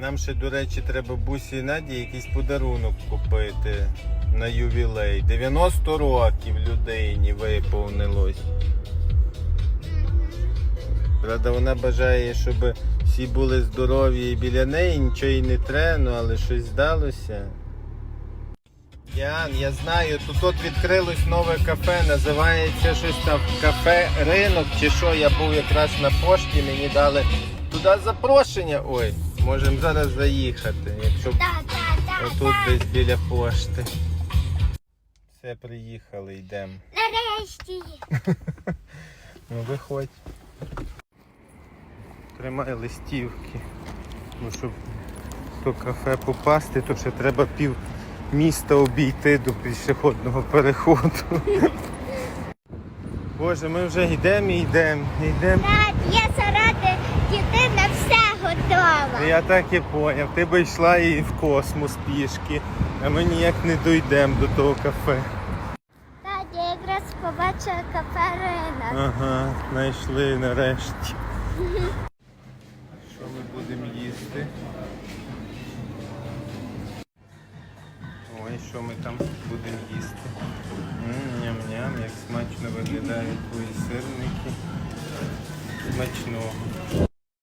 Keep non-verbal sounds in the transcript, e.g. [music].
Нам ще, до речі, треба бусі Наді якийсь подарунок купити на ювілей. 90 років людині виповнилось. Правда, вона бажає, щоб всі були здорові і біля неї, нічого їй не треба, ну, але щось здалося. Ян, я знаю, тут от відкрилось нове кафе, називається щось там кафе Ринок чи що. Я був якраз на пошті, мені дали туди запрошення. Ой, можемо зараз заїхати, якщо отут десь біля пошти. Все, приїхали, йдемо. Нарешті. [laughs] Ну виходь. Тримай листівки. Ну, щоб до кафе попасти, то ще треба пів міста обійти до пішохідного переходу. [laughs] Боже, ми вже йдемо і йдемо, йдемо. Так, я заради дитини все. Я так і поняв. Ти би йшла і в космос пішки, а ми ніяк не дійдемо до того кафе. Так, я якраз побачила кафе ринок. Ага, знайшли нарешті. Що ми будемо їсти? Ой, що ми там будемо їсти? Ням-ням, як смачно виглядають твої сирники. Смачного.